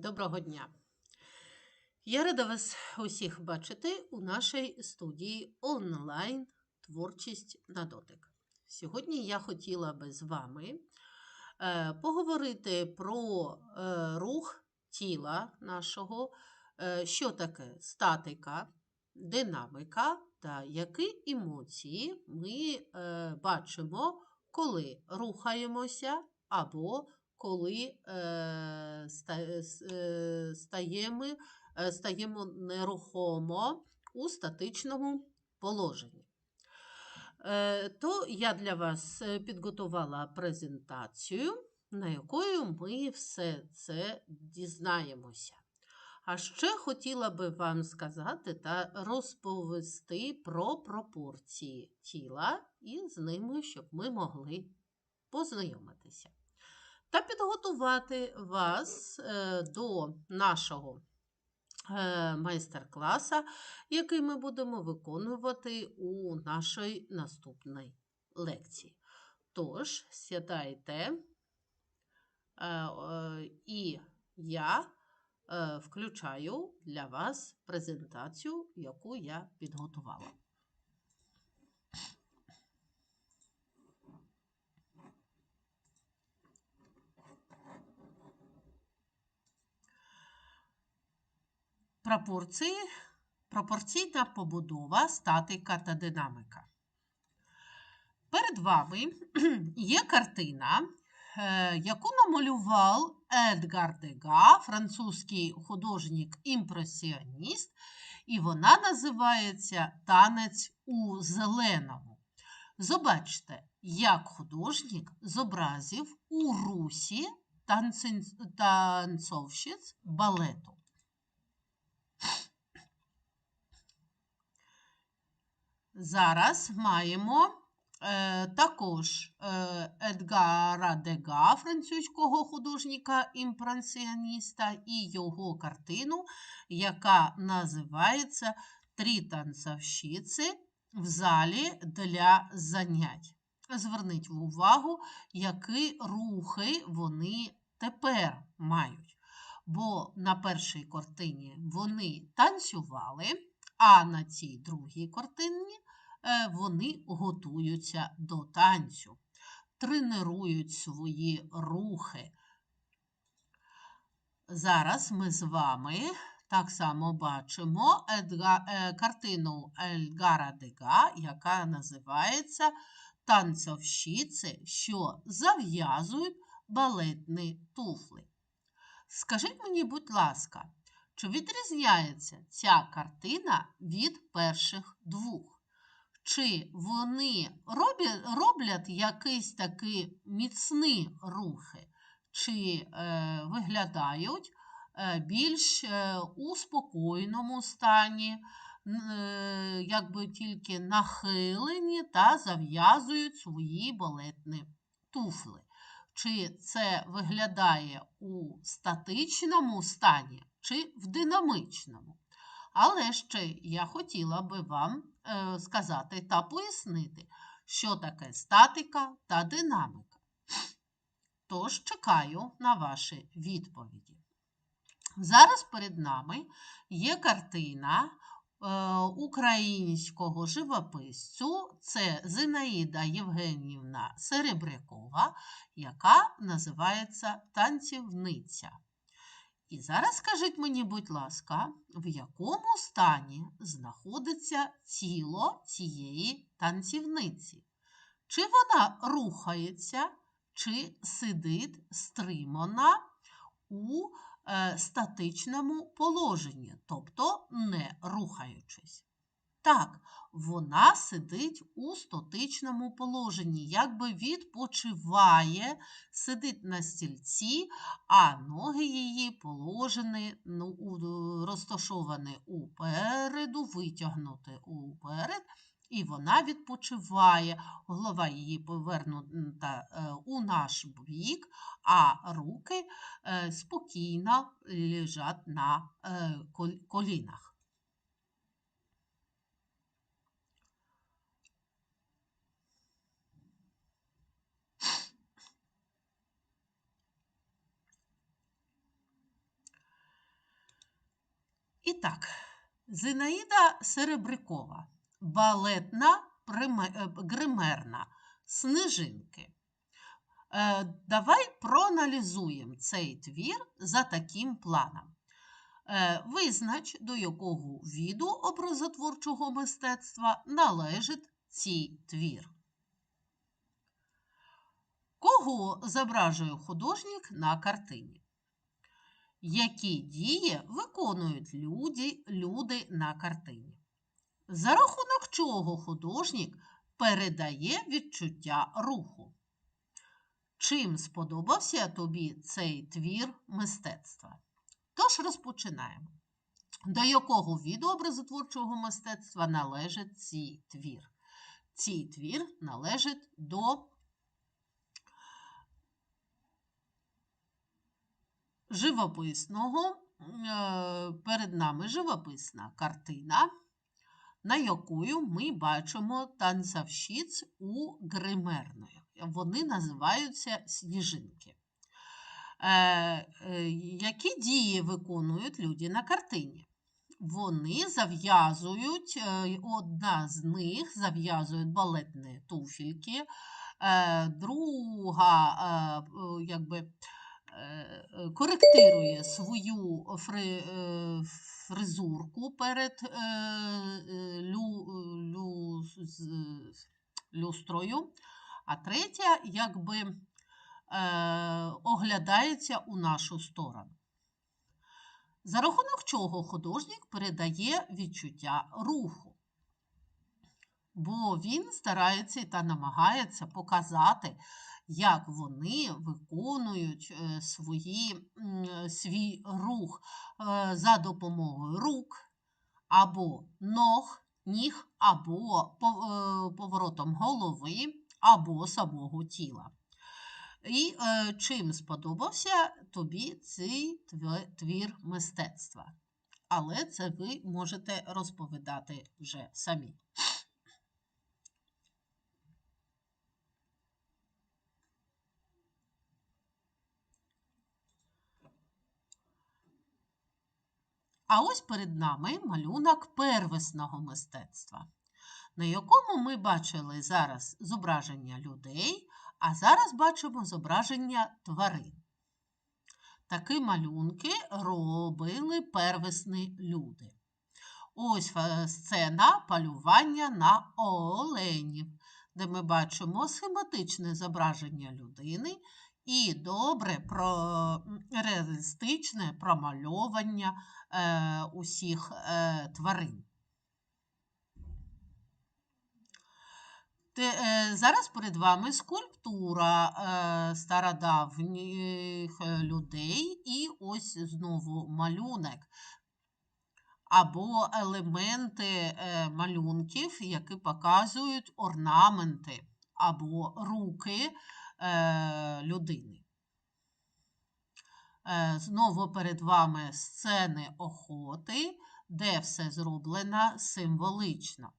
Доброго дня! Я рада вас усіх бачити у нашій студії онлайн творчість на дотик. Сьогодні я хотіла би з вами е, поговорити про е, рух тіла нашого, е, що таке статика, динаміка та які емоції ми бачимо, коли рухаємося або коли е, е, стаємо, е, стаємо нерухомо у статичному положенні. То я для вас підготувала презентацію, на якою ми все це дізнаємося. А ще хотіла би вам сказати та розповісти про пропорції тіла і з ними, щоб ми могли познайомитися та підготувати вас е, до нашого е, майстер-класа, який ми будемо виконувати у нашій наступній лекції. Тож, сідайте, е, і я включаю для вас презентацію, яку я підготувала. Пропорції, пропорційна побудова, статика та динаміка. Перед вами є картина, е, яку намалював Едгар Дега, французький художник-імпресіоніст, і вона називається Танець у зеленому. Побачте, як художник зобразив у русі танцовщиць балету. Зараз маємо е, також е, Едгара Дега, французького художника імпресіоніста, і його картину, яка називається Три танцовщиці в залі для занять. Зверніть увагу, які рухи вони тепер мають. Бо на першій картині вони танцювали, а на цій другій картині вони готуються до танцю, тренують свої рухи. Зараз ми з вами так само бачимо е, картину Ельгара Дега, яка називається Танцовщиці, що зав'язують балетні туфли. Скажіть мені, будь ласка, чи відрізняється ця картина від перших двох? Чи вони роблять, роблять якісь такі міцні рухи, чи е, виглядають е, більш е, у спокійному стані, е, якби тільки нахилені та зав'язують свої балетні туфли? Чи це виглядає у статичному стані, чи в динамічному? Але ще я хотіла би вам сказати та пояснити, що таке статика та динаміка. Тож чекаю на ваші відповіді. Зараз перед нами є картина е, українського живописцю. Це Зинаїда Євгенівна Серебрякова, яка називається танцівниця. І зараз скажіть мені, будь ласка, в якому стані знаходиться тіло цієї танцівниці? Чи вона рухається, чи сидить стримана у е, статичному положенні, тобто не рухаючись? Так, вона сидить у статичному положенні, якби відпочиває, сидить на стільці, а ноги її положені, ну, розташовані упереду, витягнуті уперед, і вона відпочиває. Голова її повернута е, у наш бік, а руки е, спокійно лежать на е, колінах. І так, Зинаїда Серебрякова, балетна е, гримерна, снежинки. Е, Давай проаналізуємо цей твір за таким планом. Е, Визнач, до якого віду образотворчого мистецтва належить цей твір. Кого зображує художник на картині? Які дії виконують люди, люди на картині? За рахунок чого художник передає відчуття руху? Чим сподобався тобі цей твір мистецтва? Тож розпочинаємо. До якого віду образотворчого мистецтва належить цей твір? Цей твір належить до живописного. Е, Перед нами живописна картина, на якою ми бачимо танцовщиць у гримерної. Вони називаються сніжинки. Е, е, Які дії виконують люди на картині? Вони зав'язують, одна з них зав'язує балетні туфельки, друга якби, коректирує свою е, фризурку перед е, е, лю, лю, люстрою, а третя якби е, оглядається у нашу сторону. За рахунок чого художник передає відчуття руху. Бо він старається та намагається показати, як вони виконують е, свої, свій рух е, за допомогою рук або ног, ніг, або е, поворотом голови, або самого тіла. І е, чим сподобався тобі цей твір мистецтва? Але це ви можете розповідати вже самі. А ось перед нами малюнок первісного мистецтва, на якому ми бачили зараз зображення людей, а зараз бачимо зображення тварин. Такі малюнки робили первісні люди. Ось сцена полювання на оленів, де ми бачимо схематичне зображення людини і добре про... реалістичне промальовання е, усіх е, тварин. Е, зараз перед вами скульптура е, стародавніх е, людей і ось знову малюнок або елементи малюнків, які показують орнаменти або руки людини. Е, Знову перед вами сцени охоти, де все зроблено символично.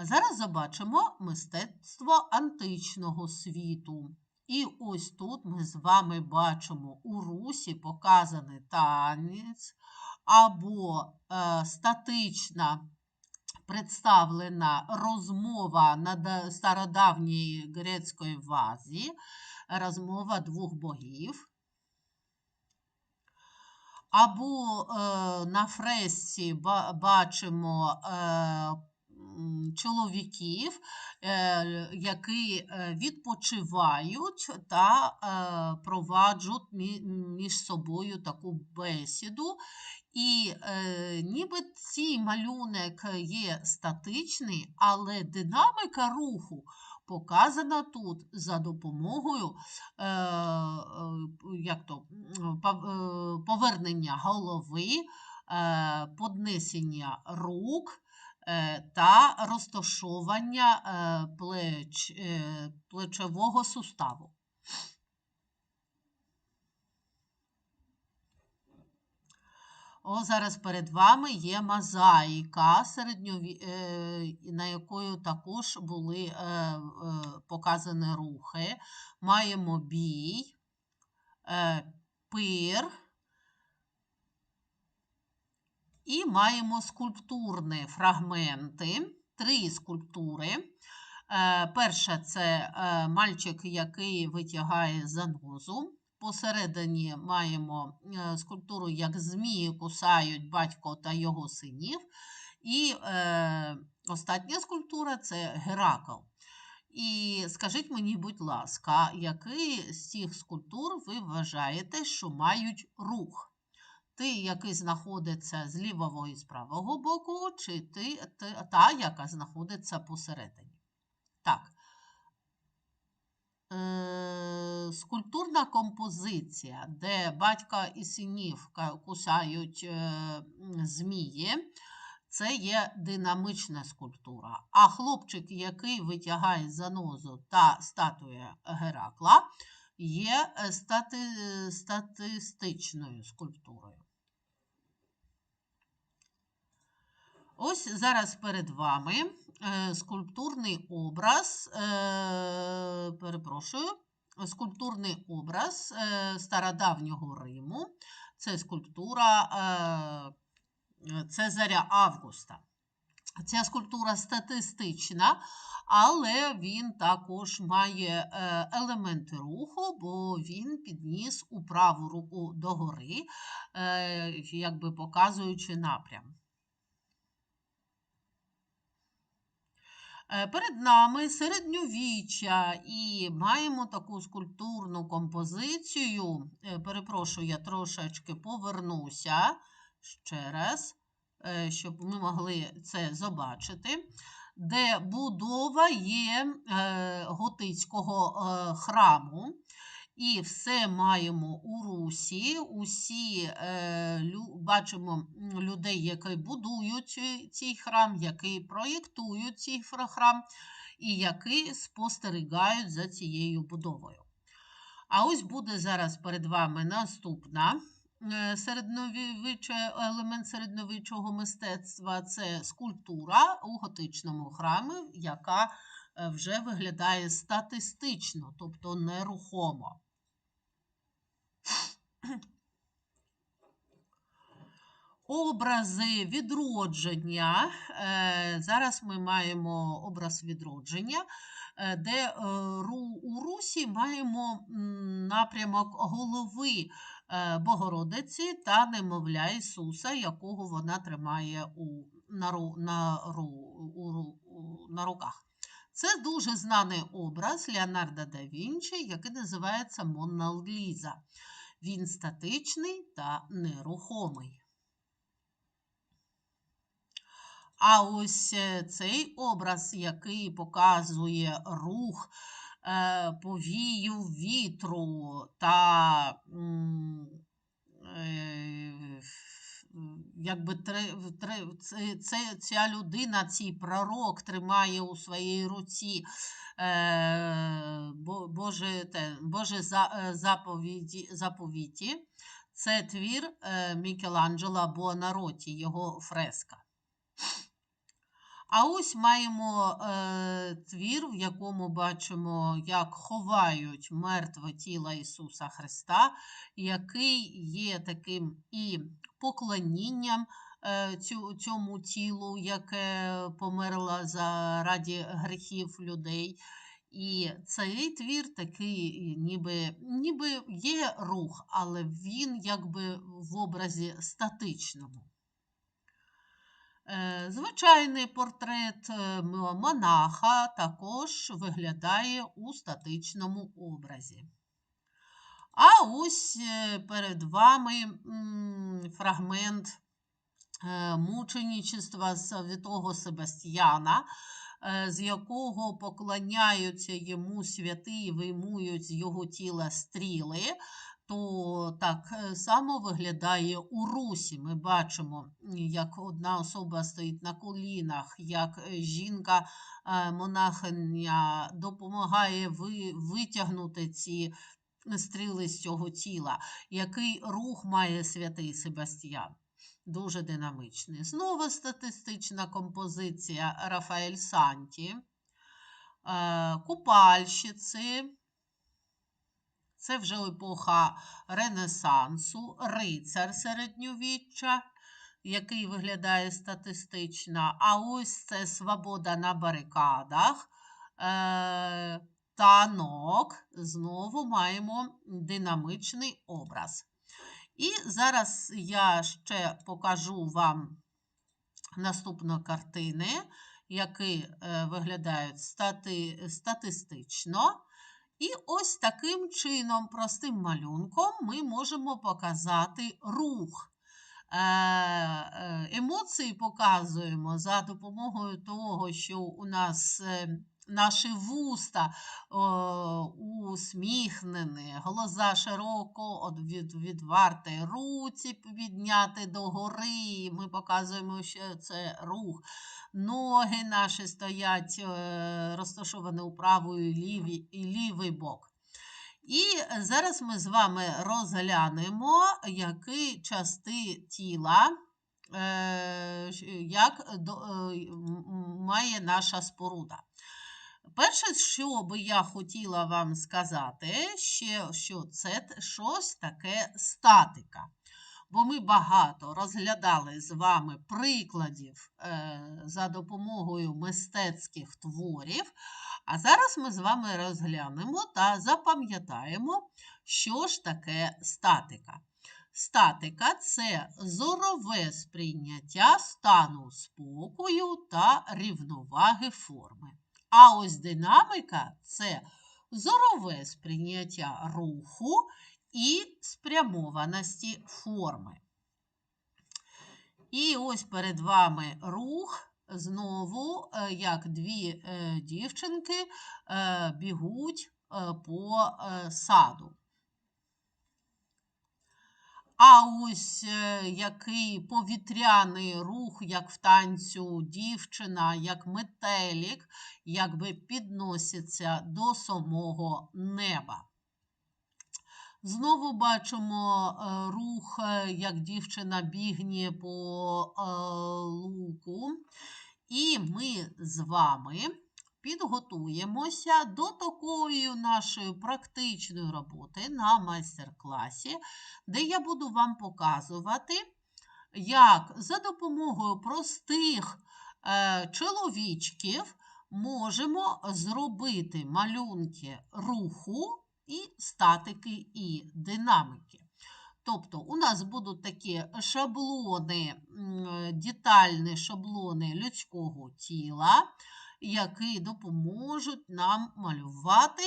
Е, Зараз побачимо мистецтво античного світу. І ось тут ми з вами бачимо у русі показаний танець або е, статична представлена розмова на да- стародавній грецької вазі, розмова двох богів. Або е, на фресці бачимо е, чоловіків, е, які е, відпочивають та е, проваджуть мі- між собою таку бесіду. І е, ніби цей малюнок є статичний, але динаміка руху показана тут за допомогою е, е, як то, е, повернення голови, е, поднесення рук е, та розташовування е, плеч, плечового суставу. О, зараз перед вами є мозаїка, середньові... е, на якою також були е, е, показані рухи. Маємо бій, пир, І маємо скульптурні фрагменти, три скульптури. Перша це мальчик, який витягає занозу. Посередині маємо е, скульптуру, як змії кусають батько та його синів. І е, остання скульптура це Геракл. І скажіть мені, будь ласка, який з цих скульптур ви вважаєте, що мають рух? Ти, який знаходиться з лівого і з правого боку, чи ти, та, яка знаходиться посередині? Так. Е, скульптурна композиція, де батька і синів кусають е, змії, це є динамична скульптура. А хлопчик, який витягає занозу та статуя Геракла, є е, стати, статистичною скульптурою. Ось зараз перед вами скульптурний образ, е, перепрошую, скульптурний образ е, стародавнього Риму. Це скульптура е, Цезаря Августа. Ця скульптура статистична, але він також має е, елементи руху, бо він підніс у праву руку догори, е, якби показуючи напрям. Е, Перед нами середньовіччя і маємо таку скульптурну композицію. Е, Перепрошую, я трошечки повернуся ще раз, е, щоб ми могли це побачити, де будова є е, готицького е, храму. І все маємо у русі. Усі е, лю, бачимо людей, які будують цей храм, які проєктують цей храм, і які спостерігають за цією будовою. А ось буде зараз перед вами наступна е, елемент середньовічого мистецтва це скульптура у готичному храмі, яка е, вже виглядає статистично, тобто нерухомо. Образи відродження. Е, Зараз ми маємо образ відродження, е, де е, у Русі маємо напрямок голови Богородиці та немовля Ісуса, якого вона тримає у, на, на, на руках. Це дуже знаний образ Леонардо да Вінчі, який називається Монна Ліза. Він статичний та нерухомий. А ось е, цей образ, який показує рух е, повію вітру та е, якби три, три, це, ця людина, цей пророк тримає у своїй руці е, Боже, те, Боже е, заповіді, заповіті. Це твір е, Мікеланджело Буонароті, його фреска. А ось маємо е, твір, в якому бачимо, як ховають мертве тіло Ісуса Христа, який є таким і поклонінням е, цю, цьому тілу, яке померло заради гріхів людей. І цей твір такий, ніби, ніби є рух, але він якби в образі статичному. Е, Звичайний портрет е, монаха також виглядає у статичному образі. А ось е, перед вами фрагмент мученичества святого Себастьяна, з якого поклоняються йому святі і виймують з його тіла стріли, то так е, само виглядає у русі. Ми бачимо, як одна особа стоїть на колінах, як е, жінка е, монахиня допомагає ви- витягнути ці стріли з цього тіла. Який рух має святий Себастьян? Дуже динамичний. Знову статистична композиція Рафаель Санті. Купальщиці. Це вже епоха Ренесансу, рицар середньовіччя, який виглядає статистично. А ось це свобода на барикадах. Е, танок. Знову маємо динамичний образ. І зараз я ще покажу вам наступні картини, які е, виглядають стати, статистично. І ось таким чином, простим малюнком, ми можемо показати рух. Е, е, Емоції показуємо за допомогою того, що у нас е, наші вуста о, усміхнені, глаза широко від, відварти, руці підняти догори. Ми показуємо, що це рух. Ноги наші стоять е, розташовані у правий і лівий, і лівий бок. І зараз ми з вами розглянемо, які части тіла е, як е, має наша споруда. Перше, що би я хотіла вам сказати, ще, що це щось таке статика. Бо ми багато розглядали з вами прикладів е, за допомогою мистецьких творів. А зараз ми з вами розглянемо та запам'ятаємо, що ж таке статика. Статика це зорове сприйняття стану спокою та рівноваги форми. А ось динаміка це зорове сприйняття руху і спрямованості форми. І ось перед вами рух. Знову, е, як дві е, дівчинки е, бігуть по саду. А ось який повітряний рух, як в танцю дівчина, як метелік, якби підноситься до самого неба. Знову бачимо е, рух, е, як дівчина бігне по е, луку. І ми з вами підготуємося до такої нашої практичної роботи на майстер-класі, де я буду вам показувати, як за допомогою простих чоловічків можемо зробити малюнки руху і статики, і динаміки. Тобто, у нас будуть такі шаблони, детальні шаблони людського тіла, які допоможуть нам малювати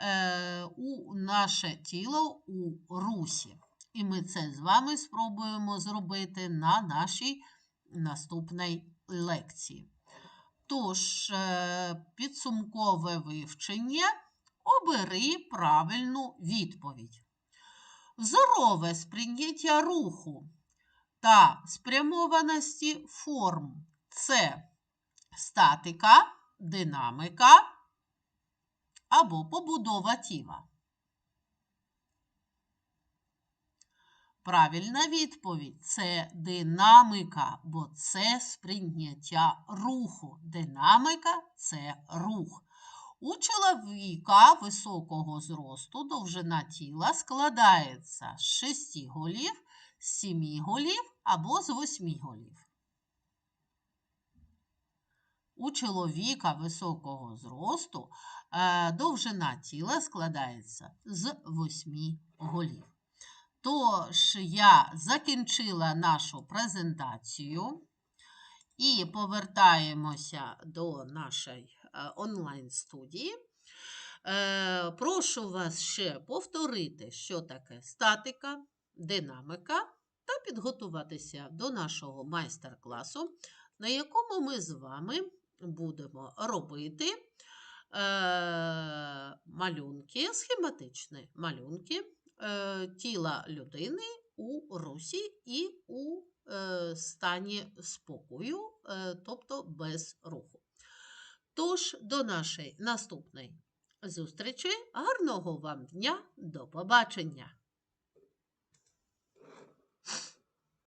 е, у наше тіло у русі. І ми це з вами спробуємо зробити на нашій наступній лекції. Тож, е, підсумкове вивчення. Обери правильну відповідь. Зорове сприйняття руху та спрямованості форм це статика, динаміка або побудова тіла. Правильна відповідь це динаміка, бо це сприйняття руху. Динаміка це рух. У чоловіка високого зросту довжина тіла складається з 6 голів, з 7 голів або з 8 голів. У чоловіка високого зросту е, довжина тіла складається з 8 голів. Тож, я закінчила нашу презентацію і повертаємося до нашої Е, онлайн-студії. Е, прошу вас ще повторити, що таке статика, динаміка, та підготуватися до нашого майстер-класу, на якому ми з вами будемо робити е, малюнки, схематичні малюнки тіла людини у русі і у стані спокою, тобто без руху. Тож, до нашої наступної зустрічі. Гарного вам дня, до побачення!